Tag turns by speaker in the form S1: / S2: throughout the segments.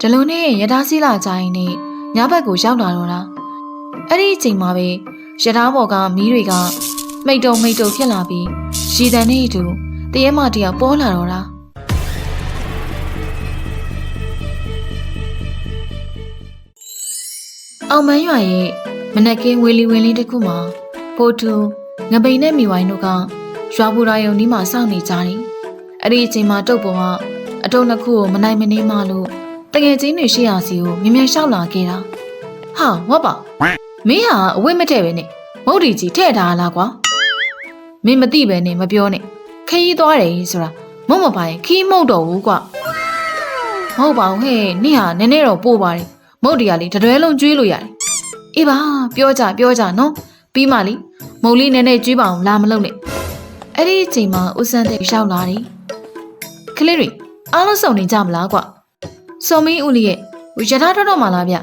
S1: ဒီလိုနဲ့ရထားစီးလာကြရင်နဲ့ညဘက်ကိုရောက်လာတော့တာအဲ့ဒီအချိန်မှာပဲရထားပေါ်ကမီးတွေကမိတ်တုံမိတ်တုံဖြစ်လာပြီးရှည်တန်နဲ့အတူတရဲမတယောက်ပေါ်လာတော့တာအောင်မန်းရွာရဲ့မနက်ကင်းဝေလီဝင်းလေးတစ်ခုမှာဖိုတူငပိန်နဲ့မိဝိုင်းတို့ကရွာဘူရာယုံဒီမှာစောင့်နေကြတယ်အဲ့ဒီအချိန်မှာတုတ်ပေါ်ကအတုံးနှစ်ခုကိုမနိုင်မနှင်းမလို့ တကယ်ချင်းတွေရှိရစီကိုမြင်မြန်လျှောက်လာခဲ့တာဟာဝတ်ပါမင်းဟာအဝတ်မထည့်ပဲနဲ့မုတ်တီကြီးထည့်ထားလားကွာမင်းမသိပဲနဲ့မပြောနဲ့ခရီးသွားတယ်ဆိုတာမုတ်မပိုင်ခီးမုတ်တော့ဘူးကွာမဟုတ်ပါဘူးဟဲ့နင့်ဟာနည်းနည်းတော့ပို့ပါတယ်မုတ်တီကလေတတွဲလုံးကျွေးလို့ရတယ်အေးပါပြောကြပြောကြနော်ပြီးမှလीမုတ်လေးနည်းနည်းကျွေးပါအောင်လာမလုပ်နဲ့အဲ့ဒီအချိန်မှာဦးစန်းတဲ့ရောက်လာတယ်ကလေးတွေအားလုံးစုံနေကြမလားကွာ စုံမင်းဦးလေးရဲ့ရထားထွက်တော့မှလားဗျ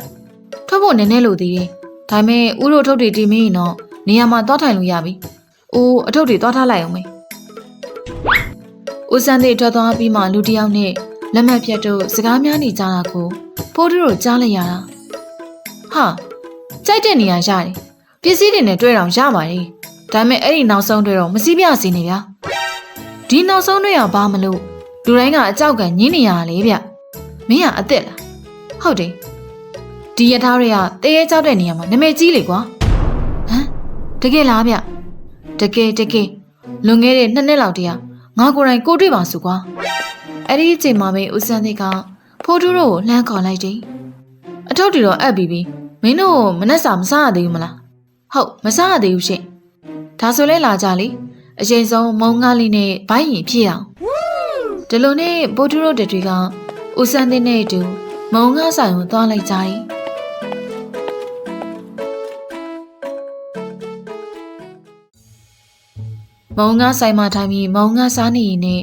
S1: ထွက်ဖို့နည်းနည်းလို့သေးတယ်ဒါပေမဲ့ဦးတို့ထုတ်တွေတီးမင်းရင်တော့နေရာမှာသွားထိုင်လို့ရပြီဦးအထုပ်တွေသွားထားလိုက်အောင်မေဦးစန်းတဲ့ထွက်သွားပြီးမှလူတစ်ယောက်နဲ့လက်မှတ်ဖြတ်တို့စကားများနေကြတာကိုဖိုးတို့တို့ကြားလိုက်ရတာဟာကြိုက်တဲ့နေရာရတယ်ပစ္စည်းတွေနဲ့တွေ့တော့ရပါတယ်ဒါပေမဲ့အဲ့ဒီနောက်ဆုံးတွေ့တော့မစည်းပြစီနေဗျာဒီနောက်ဆုံးတွေ့ရဘာမလို့လူတိုင်းကအကြောက်ကညင်းနေရလေဗျ မင်းကအစ်စ်လားဟုတ်တယ်ဒီရထားတွေကတရေကြောက်တဲ့နေရာမှာနာမည်ကြီးလေကွာဟမ်တကယ်လားဗျတကယ်တကယ်လွန်ခဲ့တဲ့နှစ်နှစ်လောက်တည်းကငါကိုယ်တိုင်ကိုတွေ့ပါစုကွာအဲ့ဒီအချိန်မှာပဲဦးစန်းသိကဖိုးတူးတို့ကိုလှမ်းခေါ်လိုက်တယ်အထုပ်တီတော့အပ်ပြီးပြီမင်းတို့မနှက်စာမစားရသေးဘူးမလားဟုတ်မစားရသေးဘူးရှင်ဒါဆိုလဲလာကြလေအရင်ဆုံးမုံငါးလေးနဲ့ဘိုင်းရင်ဖြစ်အောင်ဒီလိုနဲ့ဘိုးတူးတို့တွေက ဦးစန်းသိနဲ့အတူမုံငါးဆိုင်ကိုသွားလိုက်ကြတယ်မုံငါဆိုင်မှာထိုင်ပြီးမုံငါစားနေရင်နဲ့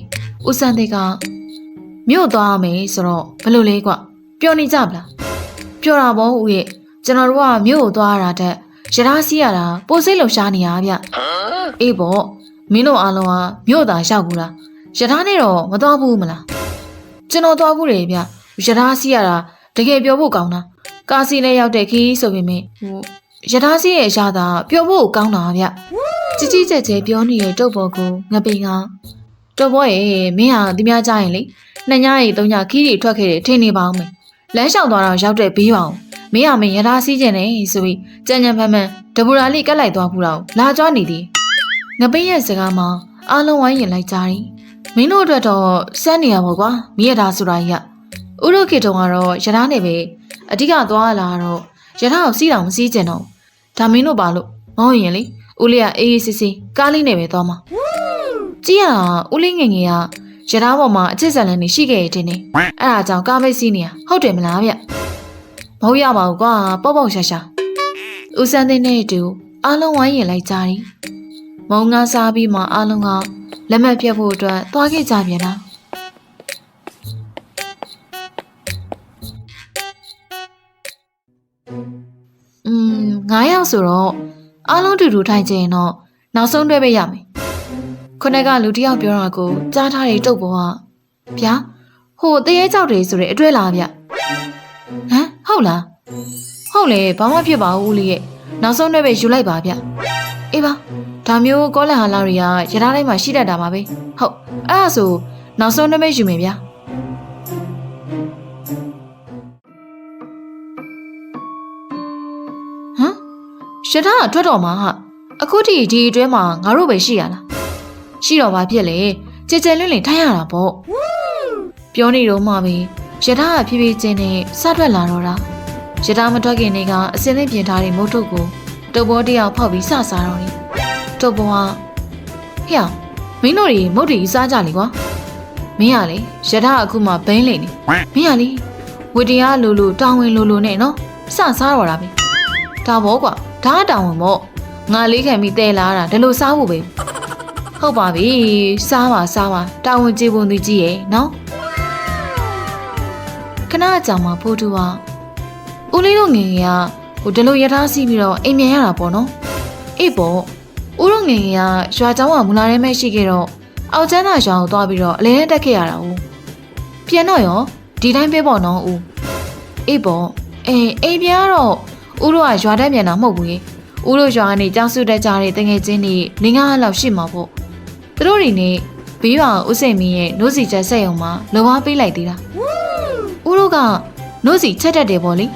S1: ဦးစန်းသိကမြို့သွားရမယ်ဆိုတော့ဘယ်လိုလဲကွပျော်နေကြဗလားပျော်တာပေါ့ဦးရဲ့ကျွန်တော်တို့ကမြို့ကိုသွားရတာတက်ရထားစီးရတာပိုစိတ်လှရှားနေရဗျအေးပေါ့မင်းတို့အားလုံးကမြို့သားရောက်ဘူးလားရထားနဲ့တော့မသွားဘူးမလား ကျွန်တော်သွားဘူးလေဗျရထားစီးရတာတကယ်ပြောဖို့ကောင်းတာကားစီးနဲ့ရောက်တဲ့ခီးဆိုပေမဲ့ဟိုရထားစီးရဲ့အရာသာပြောဖို့ကောင်းတာဗျជីជីကျဲကျဲပြောနေတဲ့တုတ်ပေါ်ကိုငပိန်ကတုတ်ပေါ်ရဲ့မင်းဟာဒီများကြရင်လေနှစ်ညရီသုံးညခီးတွေထွက်ခဲ့တယ်ထင်နေပါအောင်မေလမ်းလျှောက်သွားတော့ရောက်တဲ့ဘေးပါအောင်မင်းဟာမင်းရထားစီးကျင်နေဆိုပြီးကြံ့ကြံ့ဖမ်းဖမ်းတပူရာလေးကတ်လိုက်သွားဘူးတော့လာကြွနေသည်ငပိန်ရဲ့စကားမှာအားလုံးဝိုင်းရင်လိုက်ကြတယ် မင်းတို့အတွက်တော့စမ်းနေရပါကွာမိရထားဆိုတာကြီးကဥရုခေတုံကတော့ရထားနေပဲအဓိကသွားလာတော့ရထားကိုစီးတောင်မစီးကျင်တော့ဒါမင်းတို့ပါလို့မဟုတ်ရင်လေဦးလေးကအေးအေးဆေးဆေးကားလေးနဲ့ပဲသွားမှာကြည့်ရတာဦးလေးငယ်ငယ်ကရထားပေါ်မှာအချစ်ဆန်လန်းနေရှိခဲ့ရတဲ့နေအဲ့ဒါကြောင့်ကားပဲစီးနေရဟုတ်တယ်မလားဗျမဟုတ်ရပါဘူးကွာပေါ့ပေါ့ရှာရှာဦးစန်းသိန်းနဲ့အတူအားလုံးဝိုင်းရင်လိုက်ကြတယ် မုံငါစားပြီးမှအားလုံးကလက်မှတ်ပြတ်ဖို့အတွက်သွားခဲ့ကြပြန်တာอืม9ယောက်ဆိုတော့အားလုံးတူတူထိုင်ကြရင်တော့နောက်ဆုံးတွဲပဲရမယ်ခုနကလူတစ်ယောက်ပြောတာကိုကြားထားတဲ့တုတ်ပေါ်ကဗျာဟိုတရေကြောက်တွေဆိုတဲ့အတွေ့လားဗျဟမ်ဟုတ်လားဟုတ်လေဘာမှဖြစ်ပါဘူးဦးလေးရဲ့နောက်ဆုံးတွဲပဲယူလိုက်ပါဗျအေးပါ ဒါမျိုးကောလန်ဟာလာတွေကရထားတိုင်းမှာရှိတတ်တာပါပဲဟုတ်အဲ့ဒါဆိုနောက်ဆုံးတွဲပဲယူမယ်ဗျာဟမ်ရထားကထွက်တော့မှာဟာအခုထိဒီအတွဲမှာငါတို့ပဲရှိရလားရှိတော့ဘာဖြစ်လဲကြဲကြဲလွင့်လင်ထိုင်ရတာပေါ့ပြောနေတော့မှပဲရထားကဖြည်းဖြည်းချင်းနဲ့စထွက်လာတော့တာရထားမထွက်ခင်နေကအစင်းသိပြင်ထားတဲ့မုတ်ထုပ်ကိုတုပ်ဘောတယောက်ဖောက်ပြီးစစားတော့တယ် တုပ်ဘောကဟဲ့အောင်မင်းတို့တွေမုတ်တွေစားကြလေကွာမင်းရလေရထားအခုမှဘိန်းလိမ့်နေမင်းရလေဝတ္တရားလိုလိုတောင်းဝင်လိုလိုနဲ့နော်စစားတော့တာပဲဒါဘောကွာဒါကတောင်းဝင်မို့ငါလေးခံပြီးတဲလာတာဒါလိုစားဖို့ပဲဟုတ်ပါပြီစားပါစားပါတောင်းဝင်ကြည့်ပုံသူကြည့်ရဲ့နော်ခဏကြာမှဖိုးတူကဦးလေးတို့ငယ်ငယ်ကဟိုဒီလိုရထားစီးပြီးတော့အိမ်မြန်ရတာပေါ့နော်အေးပေါ့ ဦးရုံငယ်ကရွာကျောင်းကမူလာထဲမဲ့ရှိခဲ့တော့အောက်ကျန်းသာရွာကိုသွားပြီးတော့အလဲနဲ့တက်ခဲ့ရတာဦးပြန်တော့ရောဒီတိုင်းပဲပေါ့နော်ဦးအေးပေါ့အေးအိမ်ပြန်ကတော့ဦးတို့ကရွာတက်ပြန်တာမဟုတ်ဘူးဦးတို့ရွာကနေကြောင်စုတက်ကြတဲ့တငယ်ချင်းတွေနေငါးလောက်ရှိမှာပေါ့သူတို့တွေနဲ့ဘေးရွာဦးစိန်မင်းရဲ့နို့စီချက်ဆက်ရုံမှာလောအားပေးလိုက်သေးတာဦးတို့ကနို့စီချက်တတ်တယ်ပေါ့လေ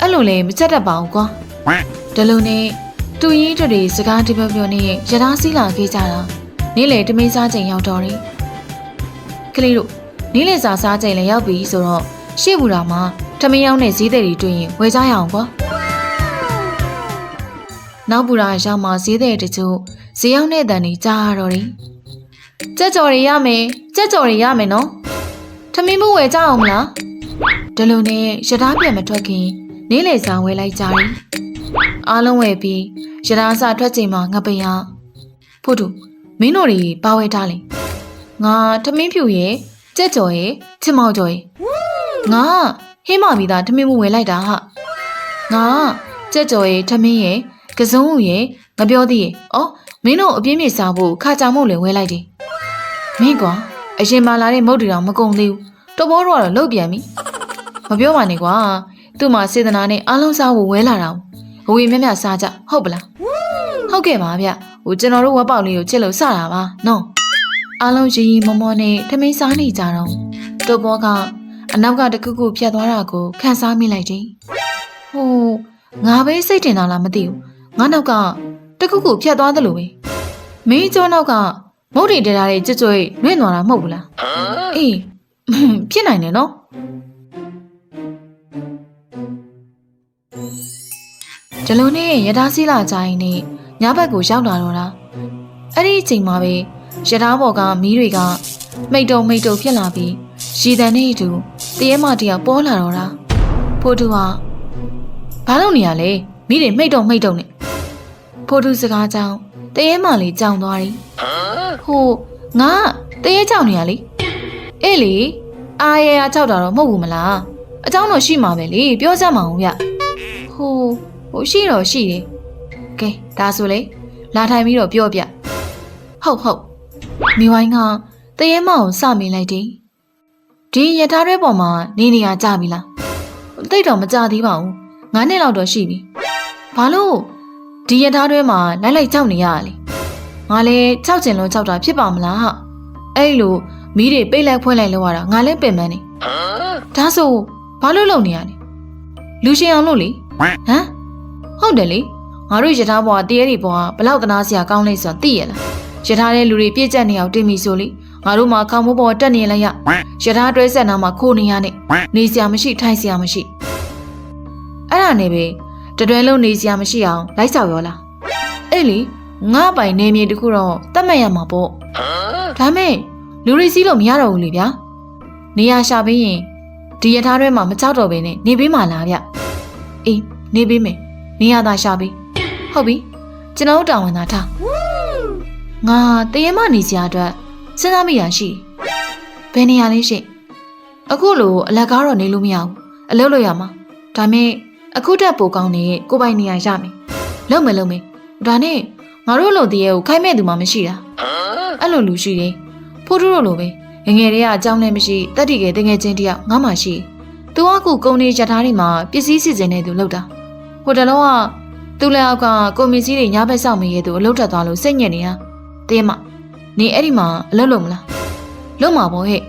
S1: အဲ့လိုလေမချက်တတ်ပါဘူးကွာဒါလို့နဲ့ တူရင်တို့တွေစကားတပြောပြောနဲ့ရထားစီးလာခဲ့ကြတာနေ့လေတမင်းစားချိန်ရောက်တော့တယ်ကလေးတို့နေ့လေစားစားချိန်လည်းရောက်ပြီဆိုတော့ရှေ့ဘူတာမှာထမင်းရောက်တဲ့ဈေးသည်တွေတွေ့ရင်ဝယ်ကြရအောင်ကွာနောက်ဘူတာရောက်မှဈေးသည်တချို့ဈေးရောက်တဲ့အတန်တွေကြားရတော့တယ်ကြက်ကြော်တွေရမယ်ကြက်ကြော်တွေရမယ်နော်ထမင်းမဝယ်ကြအောင်မလားဒါလိုနဲ့ရထားပြန်မထွက်ခင်နေ့လေစားဝယ်လိုက်ကြတယ် အားလုံးဝယ်ပြီးရထားစားထွက်ချိန်မှာငပရဖို့တူမင်းတို့တွေပါဝယ်ထားလေငါထမင်းဖြူရဲ့ကြက်ကြော်ရဲ့ချစ်မောက်ကြော်ရဲ့ငါဟင်းမမီသားထမင်းမဝယ်လိုက်တာဟာငါကြက်ကြော်ရဲ့ထမင်းရဲ့ကစုံးရဲ့ငပြောသေးရဲ့ဩမင်းတို့အပြင်းပြေစားဖို့ခါကြောင်မို့လည်းဝယ်လိုက်တယ်မင်းကွာအရင်မှလာတဲ့မုတ်တီတော်မကုန်သေးဘူးတော်ဘောတော့လုတ်ပြန်ပြီမပြောပါနဲ့ကွာသူ့မှာစေတနာနဲ့အားလုံးစားဖို့ဝဲလာတာ အဝေမြက်မြက်စားကြဟုတ်ပလားဟုတ်ကဲ့ပါဗျဟိုကျွန်တော်တို့ဝက်ပေါက်လေးကိုချစ်လို့စတာပါနော်အားလုံးရီရီမောမောနဲ့ထမင်းစားနေကြတော့တော်ဘောကအနောက်ကတခုခုဖြတ်သွားတာကိုခန်းစားမိလိုက်တယ်ဟိုငါပဲစိတ်တင်တာလားမသိဘူးငါနောက်ကတခုခုဖြတ်သွားသလိုပဲမင်းကျောနောက်ကမုတ်တီတထားတဲ့ကြွကြွလွင့်သွားတာမဟုတ်ဘူးလားအေးဖြစ်နိုင်တယ်နော် ဒီလိုနဲ့ရထားစီးလာကြရင်နဲ့ညဘက်ကိုရောက်လာတော့တာအဲ့ဒီအချိန်မှာပဲရထားပေါ်ကမီးတွေကမိတ်တုံမိတ်တုံဖြစ်လာပြီးရည်တန်နဲ့အတူတရဲမတယောက်ပေါ်လာတော့တာဖိုးတူဟာဘာလုပ်နေရလဲမိတွေမိတ်တုံမိတ်တုံနဲ့ဖိုးတူစကားကြောင့်တရဲမလေးကြောင်သွားတယ်ဟိုငါတရဲကြောင်နေရလေအေးလေအားရရကြောက်တာတော့မဟုတ်ဘူးမလားအเจ้าတော့ရှိမှာပဲလေပြောစမ်းမအောင်ဗျဟို ဟိုရှိတော့ရှိတယ်ကဲဒါဆိုလေလာထိုင်ပြီးတော့ပြောပြဟုတ်ဟုတ်မိဝိုင်းကတရဲမအောင်စမိလိုက်တယ်ဒီရထားရဲပေါ်မှာနေနေရကြပြီလားတိတ်တော့မကြသေးပါဘူးငါးနှစ်လောက်တော့ရှိပြီဘာလို့ဒီရထားရဲမှာလိုက်လိုက်ကြောက်နေရလဲငါလည်းကြောက်ကျင်လုံးကြောက်တာဖြစ်ပါမလားဟာအဲ့လိုမီးတွေပိတ်လိုက်ဖွင့်လိုက်လို့ရတာငါလည်းပင်ပန်းနေဒါဆိုဘာလို့လုံနေရလဲလူရှင်အောင်လို့လေဟမ် ဟုတ်တယ်လေငါတို့ရထားပေါ်ကတရေတွေပေါ်ကဘလောက်တနာစရာကောင်းလဲဆိုတာသိရလားရထားတဲ့လူတွေပြည့်ကျက်နေအောင်တင်ပြီဆိုလေငါတို့မှာခေါင်းမိုးပေါ်တက်နေလိုက်ရရထားတွဲဆက်နာမှာခိုးနေရနဲ့နေစရာမရှိထိုင်စရာမရှိအဲ့ဒါနဲ့ပဲတတွဲလုံးနေစရာမရှိအောင်လိုက်ဆောက်ရောလားအဲ့လေငါပိုင်နေမြေတခုတော့တတ်မှတ်ရမှာပေါ့ဒါမဲ့လူတွေစီးလို့မရတော့ဘူးလေဗျာနေရရှာပေးရင်ဒီရထားတွဲမှာမကြောက်တော့ဘဲနဲ့နေပေးမှလားဗျအေးနေပေးမယ် နေရတာရှာပေးဟုတ်ပြီကျွန်တော်တို့တာဝန်သားထားငါတရေမနေစရာအတွက်စဉ်းစားမိရရှိဘယ်နေရာလေးရှိအခုလိုအလက်ကားတော့နေလို့မရဘူးအလုပ်လုပ်ရမှာဒါမဲ့အခုတက်ပိုကောင်းနေကိုပိုင်နေရာရမယ်လုံမယ်လုံမယ်ဒါနဲ့ငါတို့လိုတရေကိုခိုင်းမဲ့သူမှမရှိတာအဲ့လိုလူရှိတယ်ဖိုးတို့လိုပဲငငယ်တွေကအကြောင်းလည်းမရှိတက်တီကတငယ်ချင်းတယောက်ငါမှရှိသူကခုကုန်းနေရထားတွေမှာပစ္စည်းစီစဉ်နေသူလောက်တာ ဟိုတလုံးကသူ့လက်အောက်ကကွန်မီစီတွေညားဘက်ဆောင်မရဲသူအလုပ်ထက်သွားလို့စိတ်ညစ်နေတာတရေမနေအဲ့ဒီမှာအလုပ်လုပ်မလားလုပ်မှာပေါ့ဟဲ့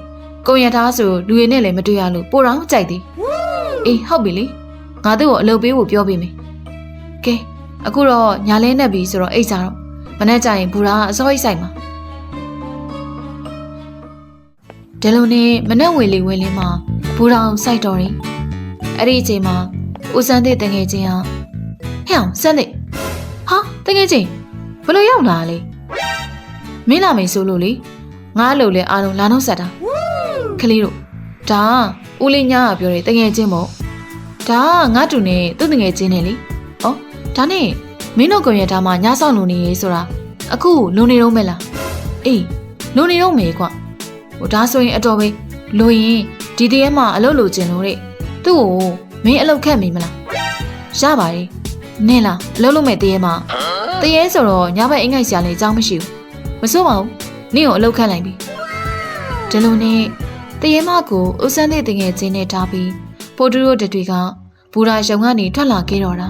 S1: ကိုရထားဆိုလူရည်နဲ့လည်းမတွေ့ရလို့ပိုတော့ကြိုက်သေးအေးဟုတ်ပြီလေငါတို့ကိုအလုပ်ပေးဖို့ပြောပေးမယ်ကဲအခုတော့ညာလဲနဲ့ပြီဆိုတော့အိတ်စားတော့မနေ့ကျရင်ဘူရာကအစောအိတ်ဆိုင်မှာဒီလိုနဲ့မနေ့ဝေလီဝင်းလင်းမှာဘူရာအောင်စိုက်တော်တယ်အဲ့ဒီအချိန်မှာ ဦးစန်းတဲ့တငယ်ချင်းဟာဟဲ့အောင်စန်းတဲ့ဟာတငယ်ချင်းဘယ်လိုရောက်လာလဲမင်းလာမယ်ဆိုလို့လေငါ့လိုလဲအားလုံးလာနှုတ်ဆက်တာခလေးတို့ဒါဦးလေးညာကပြောတယ်တငယ်ချင်းပေါ့ဒါငါတူနဲ့သူ့တငယ်ချင်းနဲ့လေဩဒါနဲ့မင်းတို့ကွန်ရက်သားမှာညဆောင်လုံနေရေးဆိုတာအခုလုံနေတော့မဲ့လားအေးလုံနေတော့မယ်ကွဟိုဒါဆိုရင်အတော်ပဲလိုရင်ဒီတည်းမှာအလုပ်လိုချင်လို့တဲ့သူ့ကို မင်းအလုပ်ခက်မိမလားရပါတယ်နင်းလားအလုပ်လုပ်မဲ့တည်းမှာတည်းဆိုတော့ညဘက်အင်္ဂိုက်ဆရာလည်းအကြောင်းမရှိဘူးမစိုးပါဘူးနင့်ကိုအလုပ်ခန့်လိုက်ပြီဒီလိုနဲ့တရေမကိုဦးစန်းတဲ့တငယ်ချင်းနဲ့ထားပြီးဖိုးတူတို့တတွေကဘူရာရုံကနေထွက်လာခဲ့တော့တာ